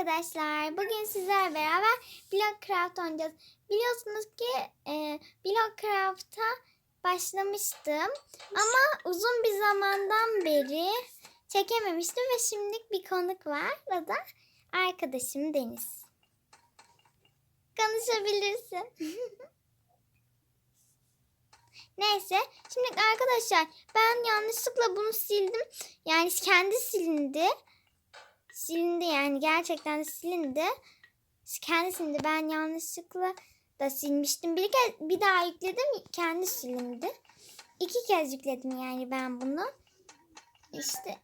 arkadaşlar. Bugün sizlerle beraber Blockcraft oynayacağız. Biliyorsunuz ki e, Blockcraft'a başlamıştım. Ama uzun bir zamandan beri çekememiştim ve şimdilik bir konuk var. O da arkadaşım Deniz. Konuşabilirsin. Neyse. Şimdi arkadaşlar ben yanlışlıkla bunu sildim. Yani kendi silindi. Silindi yani gerçekten silindi. Kendi silindi. Ben yanlışlıkla da silmiştim. Bir kez bir daha yükledim kendi silindi. İki kez yükledim yani ben bunu. İşte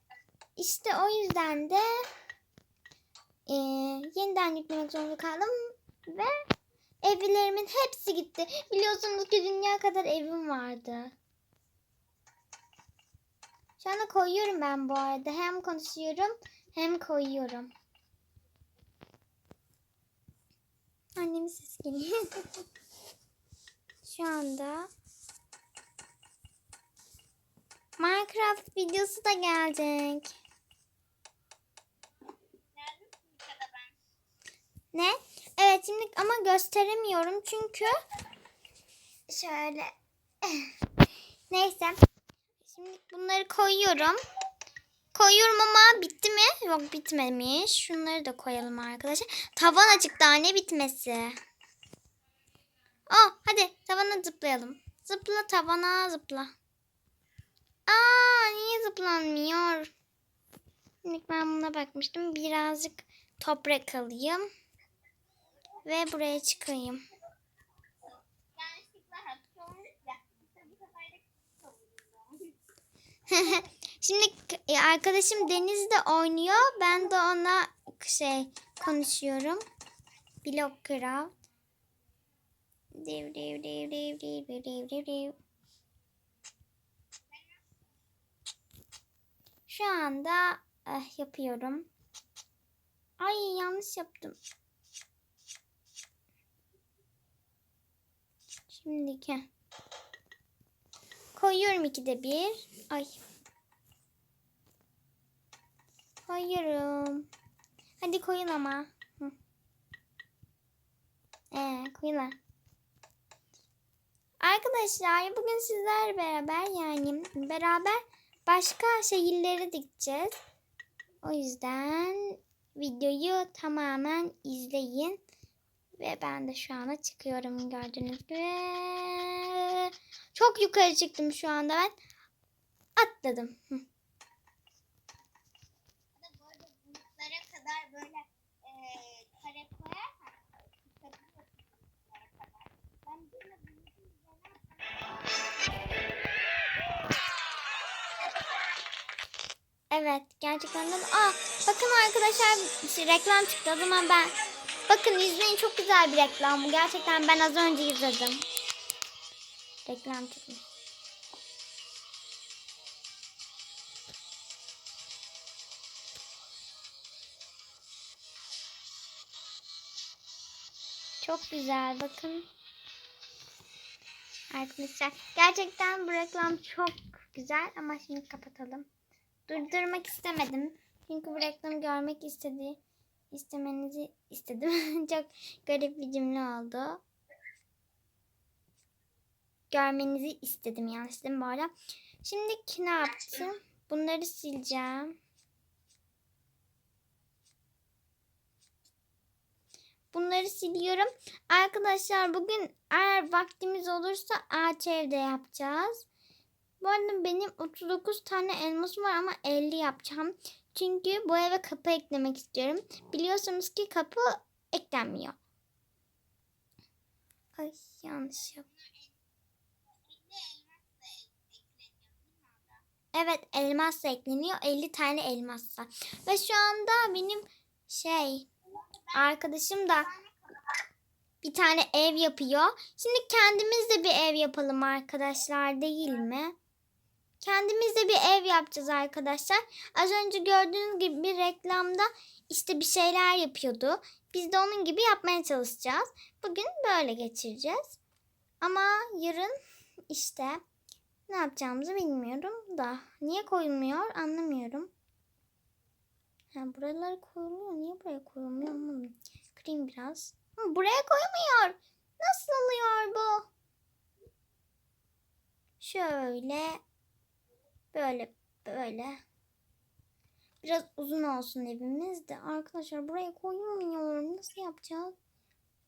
işte o yüzden de e, yeniden yüklemek zorunda kaldım ve evlerimin hepsi gitti. Biliyorsunuz ki dünya kadar evim vardı. Şu anda koyuyorum ben bu arada. Hem konuşuyorum hem koyuyorum. Annemin sesi geliyor. Şu anda Minecraft videosu da gelecek. Ne? Evet şimdi ama gösteremiyorum çünkü şöyle neyse şimdi bunları koyuyorum. Koyuyorum ama bitti mi? Yok bitmemiş. Şunları da koyalım arkadaşlar. Tavan açık daha ne bitmesi? Oh hadi tavana zıplayalım. Zıpla tavana zıpla. Aa niye zıplanmıyor? Şimdi ben buna bakmıştım. Birazcık toprak alayım. Ve buraya çıkayım. Şimdi e, arkadaşım Deniz de oynuyor. Ben de ona şey konuşuyorum. Block Crowd. Dev dev dev dev dev dev dev dev. Şu anda eh, yapıyorum. Ay yanlış yaptım. Şimdiki. Koyuyorum ikide bir. Ay Koyuyorum. Hadi koyun ama. Hı. Ee, koyun lan. Arkadaşlar bugün sizler beraber yani beraber başka şehirlere gideceğiz. O yüzden videoyu tamamen izleyin. Ve ben de şu anda çıkıyorum gördüğünüz gibi. Çok yukarı çıktım şu anda ben. Atladım. Evet gerçekten de. Aa, bakın arkadaşlar şey, reklam çıktı o zaman ben. Bakın izleyin çok güzel bir reklam bu. Gerçekten ben az önce izledim. Reklam çıkmış. Çok güzel bakın. Arkadaşlar gerçekten bu reklam çok güzel ama şimdi kapatalım. Durdurmak istemedim. Çünkü bu reklamı görmek istedi. istemenizi istedim. çok garip bir cümle oldu. Görmenizi istedim yanlış dedim bu arada. Şimdi ne yaptım? Bunları sileceğim. Bunları siliyorum. Arkadaşlar bugün eğer vaktimiz olursa ağaç evde yapacağız. Bu arada benim 39 tane elmasım var ama 50 yapacağım. Çünkü bu eve kapı eklemek istiyorum. Biliyorsunuz ki kapı eklenmiyor. Ay yanlış yaptım. Evet elmas ekleniyor. 50 tane elmas var. Ve şu anda benim şey arkadaşım da bir tane ev yapıyor. Şimdi kendimiz de bir ev yapalım arkadaşlar değil mi? Kendimiz de bir ev yapacağız arkadaşlar. Az önce gördüğünüz gibi bir reklamda işte bir şeyler yapıyordu. Biz de onun gibi yapmaya çalışacağız. Bugün böyle geçireceğiz. Ama yarın işte ne yapacağımızı bilmiyorum da. Niye koyulmuyor anlamıyorum. Ha, buraları koyuluyor. Niye buraya koyulmuyor süpüreyim biraz. Hı, buraya koymuyor. Nasıl oluyor bu? Şöyle. Böyle böyle. Biraz uzun olsun evimiz de. Arkadaşlar buraya koyulmuyor. Nasıl yapacağız?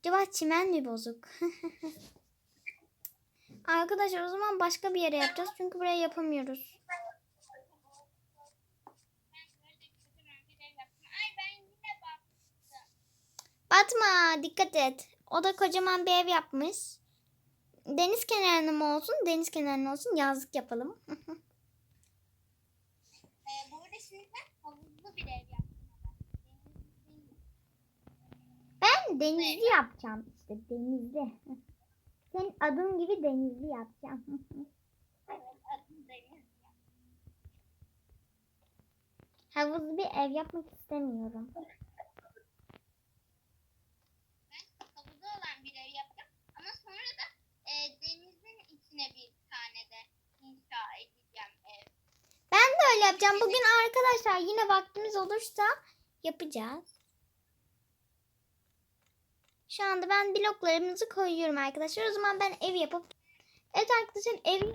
Acaba çimen mi bozuk? Arkadaşlar o zaman başka bir yere yapacağız. Çünkü buraya yapamıyoruz. Batma dikkat et. O da kocaman bir ev yapmış. Deniz kenarında mı olsun? Deniz kenarında olsun. Yazlık yapalım. Ee, bu arada şimdi ben. Denizli yapacağım işte denizli. Senin adın gibi denizli yapacağım. Havuzlu bir ev yapmak istemiyorum. Ben havuzlu olan bir ev yaptım. Ama sonra da e, denizin içine bir tane de inşa edeceğim ev. Ben de öyle yapacağım. Bugün arkadaşlar yine vaktimiz olursa yapacağız. Şu anda ben bloklarımızı koyuyorum arkadaşlar. O zaman ben ev yapıp Evet arkadaşlar ev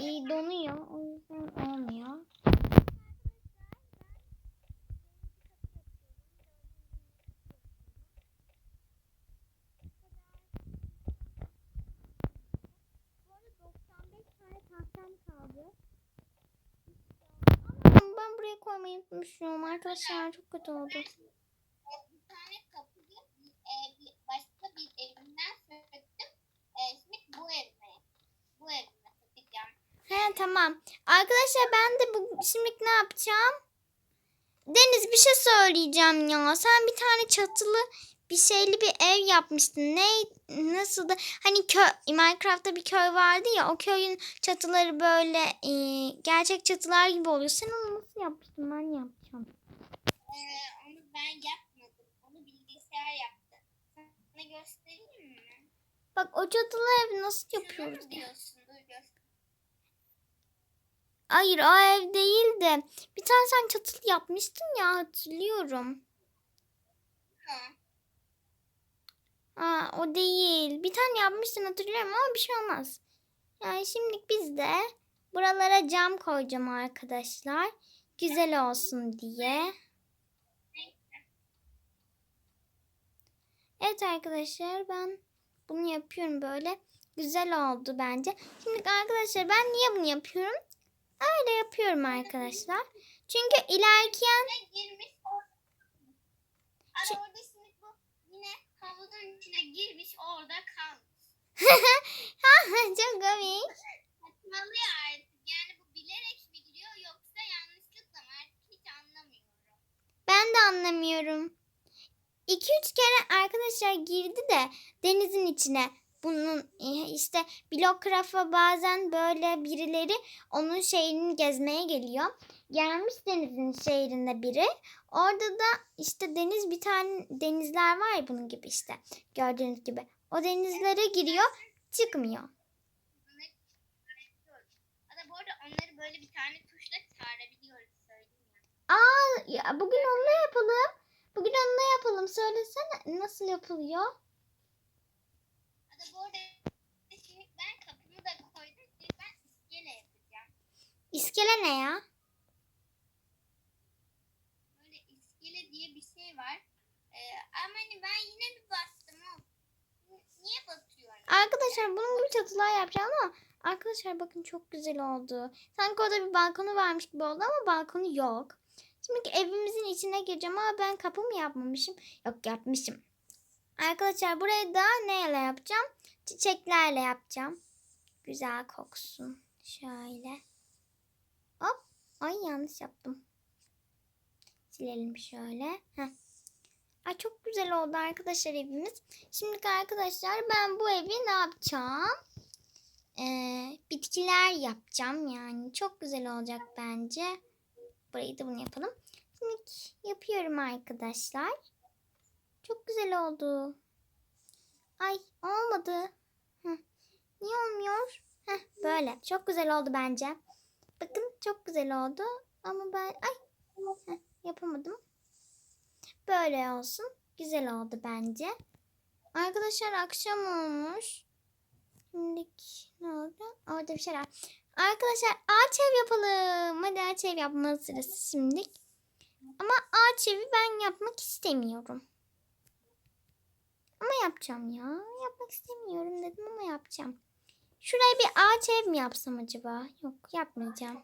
iyi donuyor. O yüzden olmuyor. Bu arada 95 tane tahtam kaldı. Ama ben buraya koymayı unutmuşum. Arkadaşlar çok kötü oldu. E, bir tane kapıyı başka bir evimden söktüm. E, şimdi bu evime, bu evime. He tamam. Arkadaşlar ben de bu şimdi ne yapacağım? Deniz bir şey söyleyeceğim ya. Sen bir tane çatılı bir şeyli bir ev yapmıştın. Ne nasıldı? Hani köy Minecraft'ta bir köy vardı ya. O köyün çatıları böyle e, gerçek çatılar gibi oluyor. Sen onu nasıl yapmıştın? Ben yapacağım. E, onu ben yapmadım. Onu bilgisayar yaptı. Sana göstereyim mi? Bak o çatılı evi nasıl yapıyoruz? diyorsun? Dur göster. Hayır o ev değil de bir tane sen çatılı yapmıştın ya hatırlıyorum. Ha. Aa, o değil. Bir tane yapmıştın hatırlıyorum ama bir şey olmaz. Yani şimdilik biz de buralara cam koyacağım arkadaşlar. Güzel olsun diye. Evet arkadaşlar ben bunu yapıyorum böyle. Güzel oldu bence. Şimdi arkadaşlar ben niye bunu yapıyorum? Öyle yapıyorum arkadaşlar. Çünkü ilerleyen girmiş orada. Bu yine havuzun içine girmiş orada kalmış. çok komik. Saçmalıyor artık. Yani bu bilerek mi giriyor yoksa yanlışlıkla mı? Artık hiç anlamıyorum. Ben de anlamıyorum. 2-3 kere arkadaşlar girdi de denizin içine. Bunun e, işte Blockraft'a bazen böyle birileri onun şehrini gezmeye geliyor. Gelmiş denizin şehrinde biri. Orada da işte deniz bir tane denizler var ya bunun gibi işte. Gördüğünüz gibi. O denizlere giriyor çıkmıyor. Böyle bir tane tuşla çağırabiliyoruz söyleyeyim ya. Aa ya bugün onunla yapalım. Bugün onunla yapalım. Söylesene nasıl yapılıyor? Hatta bu arada şimdi ben kapımı da koydum. Şimdi ben iskele yapacağım. İskele ne ya? Böyle iskele diye bir şey var. Ee, ama hani ben yine bir bastım. Niye batıyorum? Arkadaşlar bunun gibi çatılar yapacağım ama arkadaşlar bakın çok güzel oldu. Sanki orada bir balkonu varmış gibi oldu ama balkonu yok. Şimdi evimizin içine gireceğim ama ben kapı mı yapmamışım? Yok yapmışım. Arkadaşlar burayı da neyle yapacağım? Çiçeklerle yapacağım. Güzel koksun. Şöyle. Hop. Ay yanlış yaptım. Silelim şöyle. Heh. Ay çok güzel oldu arkadaşlar evimiz. Şimdi arkadaşlar ben bu evi ne yapacağım? Ee, bitkiler yapacağım yani. Çok güzel olacak bence. Burayı da bunu yapalım. Şimdi yapıyorum arkadaşlar. Çok güzel oldu. Ay olmadı. Heh. Niye olmuyor? Heh, böyle. Çok güzel oldu bence. Bakın çok güzel oldu. Ama ben ay heh, yapamadım. Böyle olsun. Güzel oldu bence. Arkadaşlar akşam olmuş. Şimdi ne oldu? Orada bir şey var. Arkadaşlar ağaç ev yapalım. Hadi ağaç ev yapma sırası şimdi. Ama ağaç evi ben yapmak istemiyorum. Ama yapacağım ya. Yapmak istemiyorum dedim ama yapacağım. Şuraya bir ağaç ev mi yapsam acaba? Yok yapmayacağım.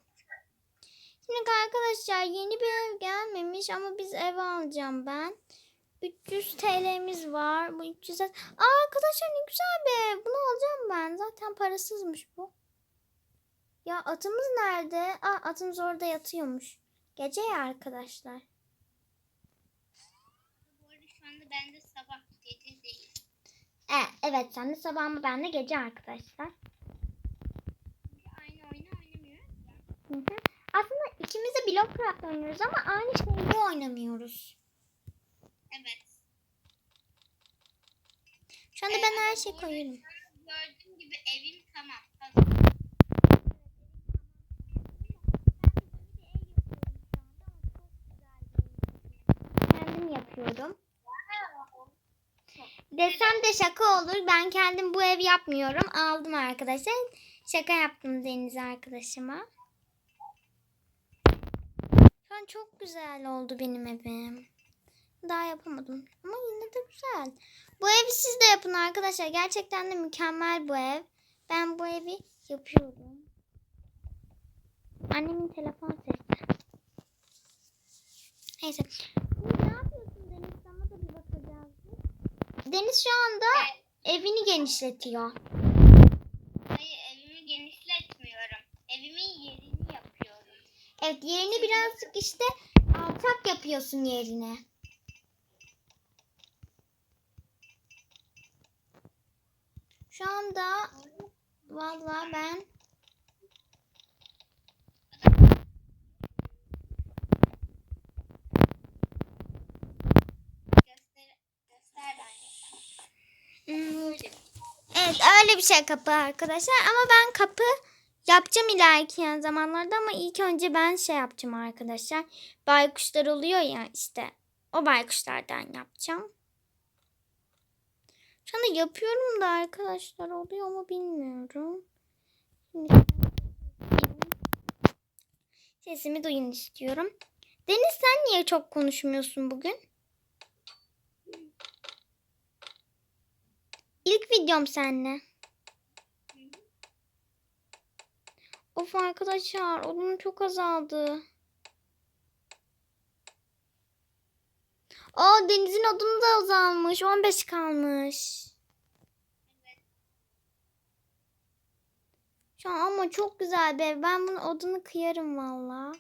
Şimdi arkadaşlar yeni bir ev gelmemiş ama biz ev alacağım ben. 300 TL'miz var. Bu 300 Aa, arkadaşlar ne güzel ev. Bunu alacağım ben. Zaten parasızmış bu. Ya atımız nerede? Aa, atımız orada yatıyormuş. Gece ya arkadaşlar. Bu arada şu anda bende sabah gece değil. E, evet sen de sabah mı ben de gece arkadaşlar. Aynı oyunu oynamıyoruz ya. Hı hı. Aslında ikimiz de Blockcraft oynuyoruz ama aynı şeyi oynamıyoruz. Evet. Şu anda Ee, ben her ama şey bu arada koyuyorum. Gördüğüm gibi evim tamam. Yapıyorum. Desem de şaka olur. Ben kendim bu ev yapmıyorum. Aldım arkadaşlar. Şaka yaptım Deniz arkadaşıma. Şu an çok güzel oldu benim evim. Daha yapamadım. Ama yine de güzel. Bu evi siz de yapın arkadaşlar. Gerçekten de mükemmel bu ev. Ben bu evi yapıyorum. Annemin telefon sesi. Neyse. Şimdi ne yapıyorsun Deniz? Sana da bir bakacağız. Deniz şu anda evini genişletiyor. Hayır evimi genişletmiyorum. Evimin yerini yapıyorum. Evet yerini birazcık işte alçak yapıyorsun yerini. Şu anda vallahi ben Göster, göster anne. Hmm, Evet öyle bir şey kapı arkadaşlar ama ben kapı yapacağım ilerleyen zamanlarda ama ilk önce ben şey yapacağım arkadaşlar. Baykuşlar oluyor ya işte o baykuşlardan yapacağım. Şu anda yapıyorum da arkadaşlar oluyor mu bilmiyorum. Sesimi duyun istiyorum. Deniz sen niye çok konuşmuyorsun bugün? İlk videom seninle. Of arkadaşlar odun çok azaldı. Aa denizin odunu da azalmış. 15 kalmış. Şu an ama çok güzel bir ev. Ben bunun odunu kıyarım valla.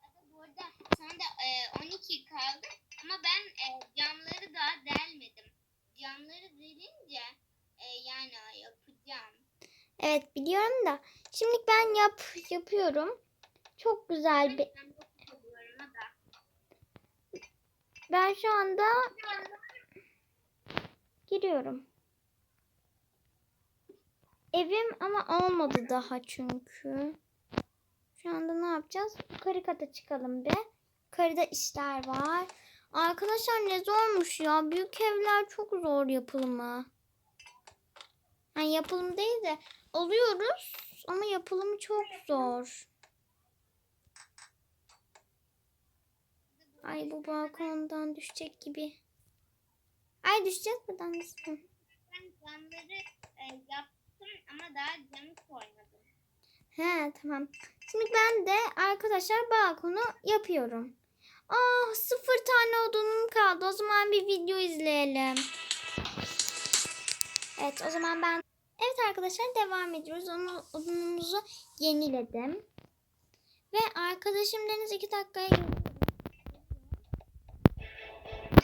Hatta bu arada şu anda e, 12 kaldı ama ben e, camları daha delmedim. Camları delince e, yani yapacağım. Evet biliyorum da. Şimdi ben yap yapıyorum. Çok güzel bir. Ben şu anda giriyorum. Evim ama olmadı daha çünkü. Şu anda ne yapacağız? Yukarı kata çıkalım bir. Yukarıda işler var. Arkadaşlar ne zormuş ya. Büyük evler çok zor yapılımı. Yani yapılım değil de alıyoruz ama yapılımı çok zor. Ay bu balkondan düşecek gibi. Ay düşeceğiz buradan. Hı. Ben camları e, yaptım ama daha camı koymadım. He tamam. Şimdi ben de arkadaşlar balkonu yapıyorum. Ah sıfır tane odunum kaldı. O zaman bir video izleyelim. Evet o zaman ben... Arkadaşlar devam ediyoruz. Onu, odunumuzu yeniledim. Ve arkadaşım Deniz iki dakikaya geliyor.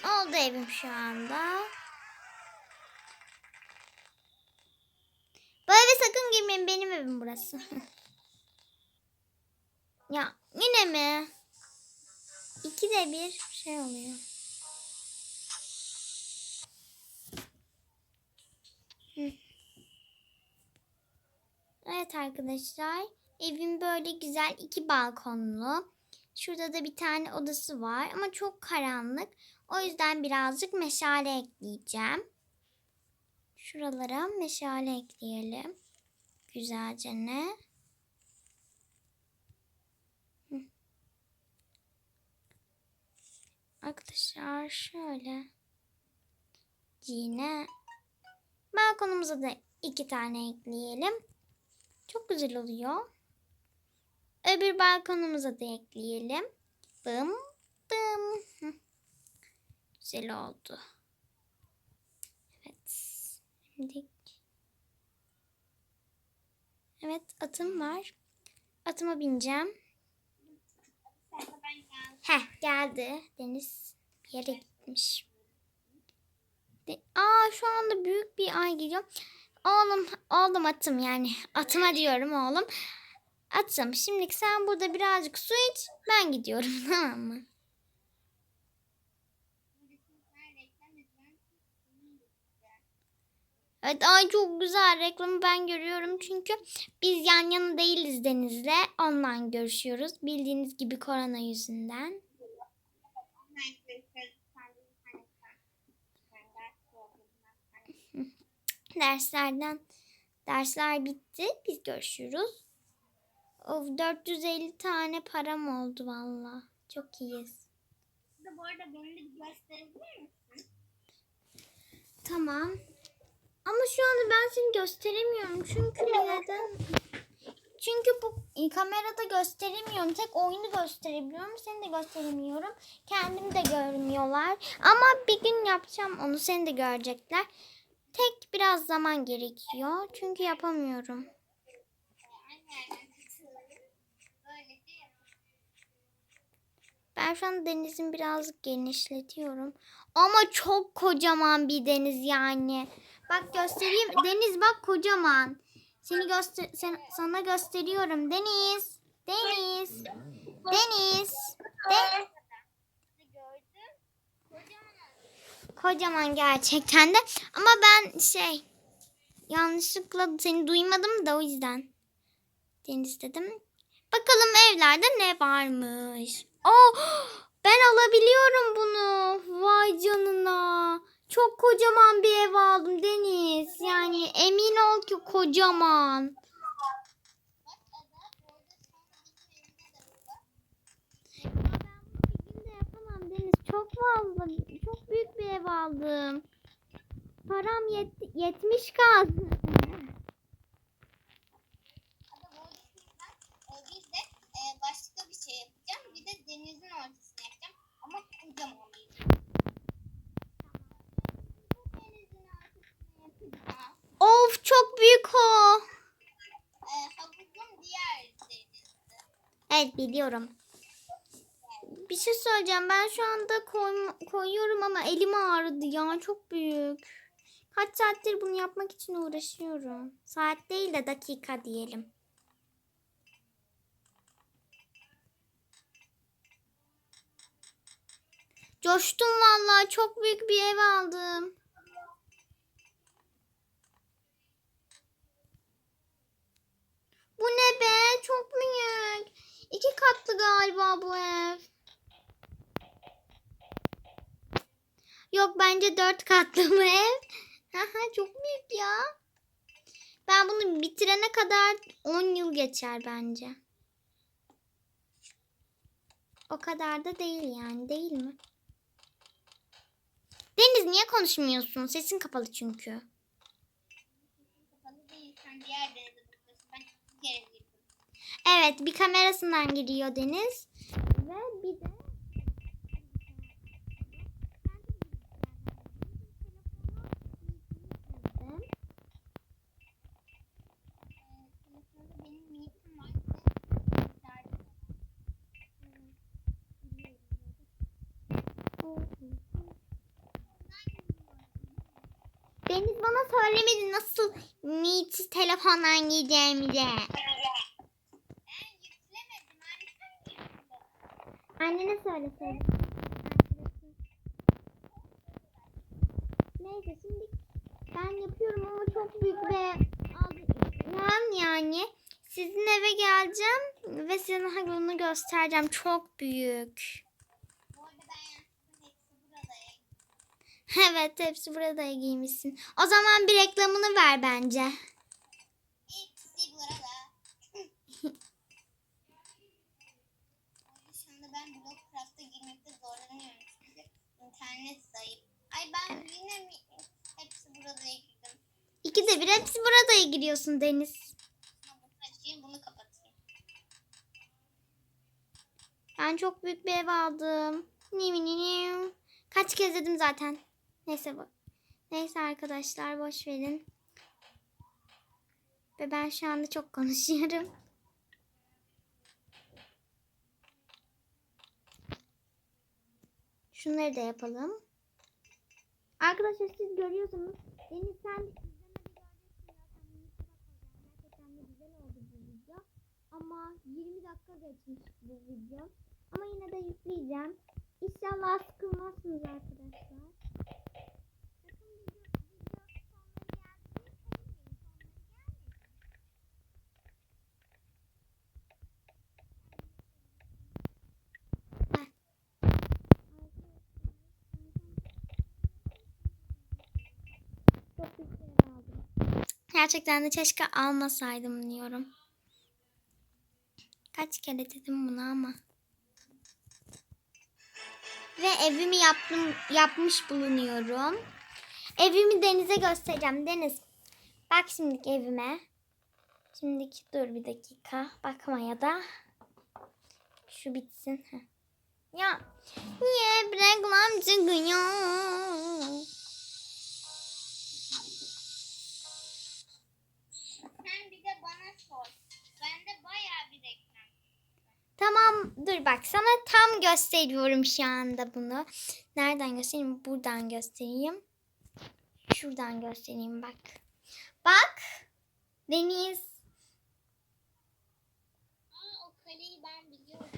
Oldu evim şu anda. Bu eve sakın girmeyin. Benim evim burası. ya yine mi? İkide bir şey oluyor. Evet arkadaşlar. Evim böyle güzel iki balkonlu. Şurada da bir tane odası var ama çok karanlık. O yüzden birazcık meşale ekleyeceğim. Şuralara meşale ekleyelim. Güzelce ne? Arkadaşlar şöyle. Yine balkonumuza da iki tane ekleyelim. Çok güzel oluyor. Öbür balkonumuza da ekleyelim. Bım. Hı. Güzel oldu. Evet. Şimdi Evet atım var. Atıma bineceğim. Heh geldi. Deniz bir yere gitmiş. De- Aa şu anda büyük bir ay geliyor. Oğlum, oğlum atım yani. Atıma diyorum oğlum. Atım. Şimdi sen burada birazcık su iç. Ben gidiyorum tamam mı? Evet ay çok güzel reklamı ben görüyorum çünkü biz yan yana değiliz Deniz'le ondan görüşüyoruz bildiğiniz gibi korona yüzünden. online görüşürüz. Sen de bir tane sen. Ben ders programından sen. Derslerden dersler bitti biz görüşürüz. Of 450 tane param oldu valla çok iyiyiz. Bu arada beni de bir gösterebilir misin? Tamam. Ama şu anda ben seni gösteremiyorum çünkü neden? Çünkü bu kamerada gösteremiyorum. Tek oyunu gösterebiliyorum. Seni de gösteremiyorum. Kendimi de görmüyorlar. Ama bir gün yapacağım onu. Seni de görecekler. Tek biraz zaman gerekiyor. Çünkü yapamıyorum. Ben şu an denizin birazcık genişletiyorum. Ama çok kocaman bir deniz yani. Bak göstereyim. Deniz bak kocaman. Seni göster sen, sana gösteriyorum. Deniz. Deniz. Deniz. De Bir de gördüm. Kocaman. gerçekten de. Ama ben şey yanlışlıkla seni duymadım da o yüzden. Deniz dedim. Bakalım evlerde ne varmış. Oh, ben alabiliyorum bunu. Vay canına. Çok kocaman bir ev aldım Deniz. Yani emin ol ki kocaman. Çok fazla, çok büyük bir ev aldım. Param yet 70 kaldı. Başka bir şey yapacağım. Bir de denizin ortasına yapacağım. Ama kocaman bir. Of çok büyük o. E, havuzun diğer denizde. Evet biliyorum. Bir şey söyleyeceğim. Ben şu anda koy, koyuyorum ama elim ağrıdı ya. Çok büyük. Kaç saattir bunu yapmak için uğraşıyorum. Saat değil de dakika diyelim. Coştum vallahi. Çok büyük bir ev aldım. Bu ne be? Çok büyük. İki katlı galiba bu ev. Yok bence dört katlı bu ev. Haha, Çok büyük ya. Ben bunu bitirene kadar 10 yıl geçer bence. O kadar da değil yani değil mi? Deniz niye konuşmuyorsun? Sesin kapalı çünkü. Kapalı değil. Sen diğer denize bakıyorsun. Ben iki kere girdim. Evet bir kamerasından giriyor Deniz. Ve bir de Ee, telefonda benim meetim var. Bir de derdim var. Deniz bana söylemedi nasıl Meet telefondan yükle. Annene söyleseydin. Neyse şimdi ben yapıyorum ama çok büyük ve aldım yani sizin eve geleceğim. ve daha bunu göstereceğim. Çok büyük. Bu arada ben yaptım. Hepsi burada. Evet hepsi burada giymişsin. O zaman bir reklamını ver bence. Hepsi burada. Şu anda ben Blockcraft'a girmekte zorlanıyorum çünkü internet zayıf. Ay ben yine mi hepsi burada girdim. İkide bir hepsi burada giriyorsun Deniz. Bunu kapatayım. Ben çok büyük bir ev aldım. Ni ni ni. Kaç kez dedim zaten. Neyse bu. Neyse arkadaşlar boş verin. Ve ben şu anda çok konuşuyorum. Şunları da yapalım. Arkadaşlar siz görüyorsunuz. Deniz sen. Ama 20 dakika geçmiş bu video. Ama yine de yükleyeceğim. İnşallah sıkılmazsınız arkadaşlar. Sakın video, video sonları geldiğinde sevmeyin. Sonları gelmesin. Heh. Çok büyük bir ev aldım. Gerçekten de keşke almasaydım diyorum. Kaç kere dedim bunu ama. Ve evimi yaptım, yapmış bulunuyorum. Evimi Deniz'e göstereceğim. Deniz, bak şimdiki evime. Şimdiki dur bir dakika. Bakmaya da. Şu bitsin. Heh. Ya niye reklam çıkıyor? Sen bir de bana sor. Bende bayağı bir reklam. Tamam dur bak sana tam gösteriyorum şu anda bunu. Nereden göstereyim? Buradan göstereyim. Şuradan göstereyim bak. Bak. Deniz. Aa o kaleyi ben biliyorum.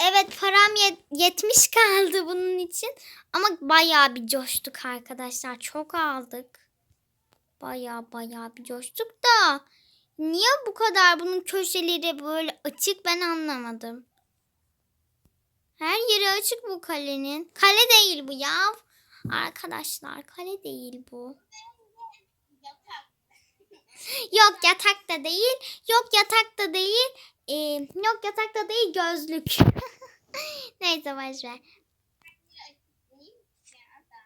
Evet param yet- yetmiş kaldı bunun için. Ama bayağı bir coştuk arkadaşlar. Çok aldık. Bayağı bayağı bir coştuk da. Niye bu kadar bunun köşeleri böyle açık ben anlamadım. Her yeri açık bu kalenin. Kale değil bu ya. Arkadaşlar kale değil bu. Yok yatak da değil. Yok yatak da değil. Ee, yok yatak da değil gözlük. Neyse boş ver. Değil mi ya da?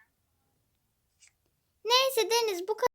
Neyse Deniz bu kadar.